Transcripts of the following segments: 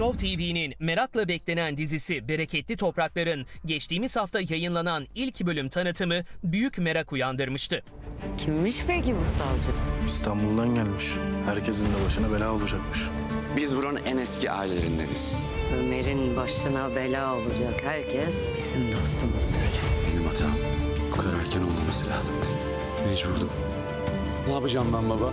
Show TV'nin merakla beklenen dizisi Bereketli Topraklar'ın geçtiğimiz hafta yayınlanan ilk bölüm tanıtımı büyük merak uyandırmıştı. Kimmiş peki bu savcı? İstanbul'dan gelmiş. Herkesin de başına bela olacakmış. Biz buranın en eski ailelerindeniz. Ömer'in başına bela olacak herkes bizim dostumuzdur. Benim hatam. Bu kadar erken olmaması lazımdı. Mecburdum. Ne yapacağım ben baba?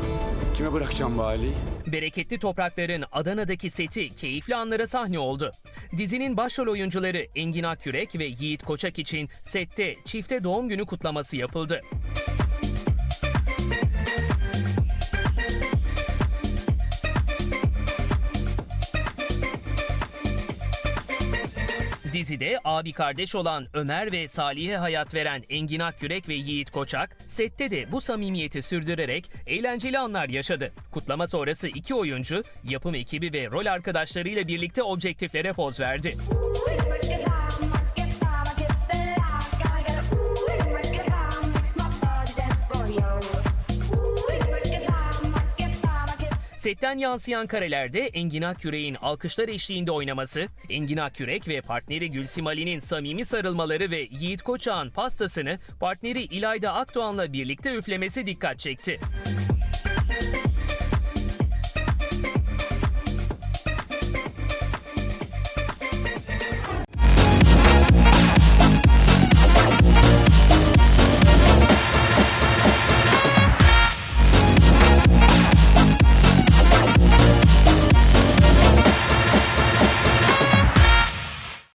Kime bırakacağım bu aileyi? Bereketli Topraklar'ın Adana'daki seti keyifli anlara sahne oldu. Dizinin başrol oyuncuları Engin Akyürek ve Yiğit Koçak için sette çifte doğum günü kutlaması yapıldı. Dizide abi kardeş olan Ömer ve Salih'e hayat veren Engin Akyürek ve Yiğit Koçak, sette de bu samimiyeti sürdürerek eğlenceli anlar yaşadı. Kutlama sonrası iki oyuncu, yapım ekibi ve rol arkadaşlarıyla birlikte objektiflere poz verdi. Setten yansıyan karelerde Engin Akyürek'in alkışlar eşliğinde oynaması, Engin Akyürek ve partneri Gülsim Ali'nin samimi sarılmaları ve Yiğit Koçak'ın pastasını partneri İlayda Akdoğan'la birlikte üflemesi dikkat çekti.